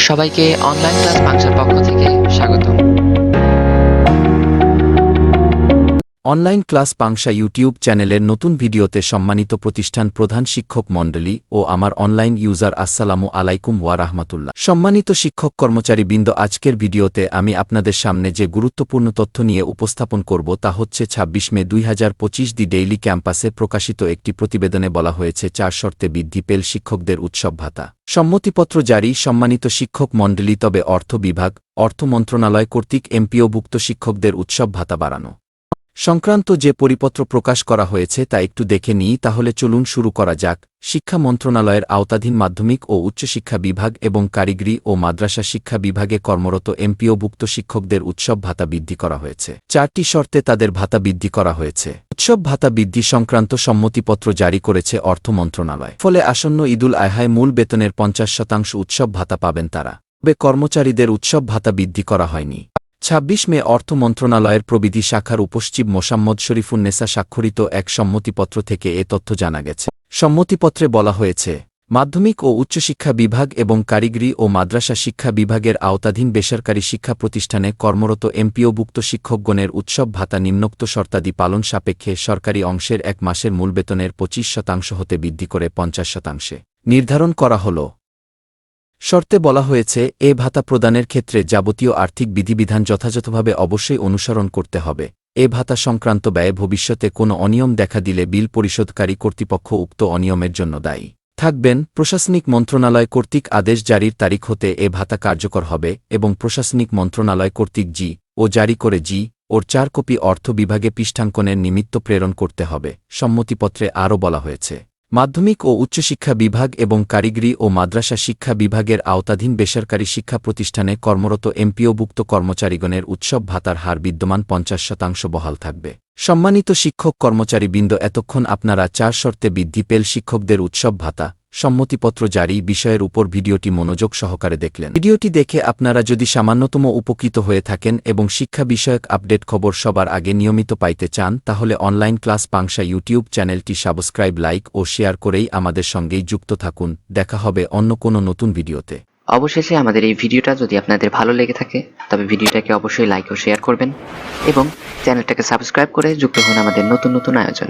সবাইকে online class বাংশার পক্ষ থেকে স্বাগত অনলাইন ক্লাস পাংশা ইউটিউব চ্যানেলের নতুন ভিডিওতে সম্মানিত প্রতিষ্ঠান প্রধান শিক্ষক মণ্ডলী ও আমার অনলাইন ইউজার আসসালামু আলাইকুম ওয়া রাহমাতুল্লাহ। সম্মানিত শিক্ষক কর্মচারী কর্মচারীবৃন্দ, আজকের ভিডিওতে আমি আপনাদের সামনে যে গুরুত্বপূর্ণ তথ্য নিয়ে উপস্থাপন করব তা হচ্ছে ২৬ মে দুই হাজার পঁচিশ দি ডেইলি ক্যাম্পাসে প্রকাশিত একটি প্রতিবেদনে বলা হয়েছে চার শর্তে বৃদ্ধি পেল শিক্ষকদের উৎসব ভাতা। সম্মতিপত্র জারি, সম্মানিত শিক্ষক মণ্ডলী, তবে অর্থ বিভাগ, অর্থ মন্ত্রণালয় কর্তৃক এমপিওভুক্ত শিক্ষকদের উৎসব ভাতা বাড়ানো। সংক্রান্ত যে পরিপত্র প্রকাশ করা হয়েছে তা একটু দেখে নিই, তাহলে চলুন শুরু করা যাক। শিক্ষা মন্ত্রণালয়ের আওতাধীন মাধ্যমিক ও উচ্চশিক্ষা বিভাগ এবং কারিগরি ও মাদ্রাসা শিক্ষা বিভাগে কর্মরত এমপিওভুক্ত শিক্ষকদের উৎসব ভাতা বৃদ্ধি করা হয়েছে। চারটি শর্তে তাদের ভাতা বৃদ্ধি করা হয়েছে। উৎসব ভাতা বৃদ্ধি সংক্রান্ত সম্মতিপত্র জারি করেছে অর্থ মন্ত্রণালয়। ফলে আসন্ন ঈদুল আহায় মূল বেতনের পঞ্চাশ শতাংশ উৎসব ভাতা পাবেন তারা। তবে কর্মচারীদের উৎসব ভাতা বৃদ্ধি করা হয়নি। ছাব্বিশ মে অর্থ মন্ত্রণালয়ের প্রবিধি শাখার উপসচিব মোসাম্মদ শরীফুন্নেসা স্বাক্ষরিত এক সম্মতিপত্র থেকে এ তথ্য জানা গেছে। সম্মতিপত্রে বলা হয়েছে, মাধ্যমিক ও উচ্চশিক্ষা বিভাগ এবং কারিগরি ও মাদ্রাসা শিক্ষা বিভাগের আওতাধীন বেসরকারি শিক্ষা প্রতিষ্ঠানে কর্মরত এমপিওভুক্ত শিক্ষকগণের উৎসব ভাতা নিম্নোক্ত শর্তাদি পালন সাপেক্ষে সরকারি অংশের এক মাসের মূল বেতনের পঁচিশ শতাংশ হতে বৃদ্ধি করে পঞ্চাশ শতাংশে। নির্ধারণ করা হল শর্তে বলা হয়েছে, এ ভাতা প্রদানের ক্ষেত্রে যাবতীয় আর্থিক বিধিবিধান যথাযথভাবে অবশ্যই অনুসরণ করতে হবে। এ ভাতা সংক্রান্ত ব্যয়ে ভবিষ্যতে কোনো অনিয়ম দেখা দিলে বিল পরিশোধকারী কর্তৃপক্ষ উক্ত অনিয়মের জন্য দায়ী। থাকবেন, প্রশাসনিক মন্ত্রণালয় কর্তৃক আদেশ জারির তারিখ হতে এ ভাতা কার্যকর হবে এবং প্রশাসনিক মন্ত্রণালয় কর্তৃক জি ও জারি করে জি ওর চার কপি অর্থ বিভাগে পৃষ্ঠাঙ্কনের নিমিত্ত প্রেরণ করতে হবে, সম্মতিপত্রে আরও বলা হয়েছে। মাধ্যমিক ও উচ্চশিক্ষা বিভাগ এবং কারিগরি ও মাদ্রাসা শিক্ষা বিভাগের আওতাধীন বেসরকারি শিক্ষা প্রতিষ্ঠানে কর্মরত এমপিওভুক্ত কর্মচারীগণের উৎসব ভাতার হার বিদ্যমান পঞ্চাশ শতাংশ বহাল থাকবে। সম্মানিত শিক্ষক কর্মচারীবৃন্দ, এতক্ষণ আপনারা চার শর্তে বৃদ্ধি পেল শিক্ষকদের উৎসব ভাতা। সম্মতিপত্র জারি বিষয়ের উপর ভিডিওটি মনোযোগ সহকারে দেখলেন। ভিডিওটি দেখে আপনারা যদি সামান্যতম উপকৃত হয়ে থাকেন এবং শিক্ষা বিষয়ক আপডেট খবর সবার আগে নিয়মিত পাইতে চান, তাহলে অনলাইন ক্লাস পাংশা ইউটিউব চ্যানেলটি সাবস্ক্রাইব, লাইক ও শেয়ার করেই আমাদের সঙ্গেই যুক্ত থাকুন। দেখা হবে অন্য কোনো নতুন ভিডিওতে। অবশেষে আমাদের এই ভিডিওটা যদি আপনাদের ভালো লেগে থাকে, তবে ভিডিওটাকে অবশ্যই লাইক ও শেয়ার করবেন এবং চ্যানেলটাকে সাবস্ক্রাইব করে যুক্ত হন আমাদের নতুন নতুন আয়োজন।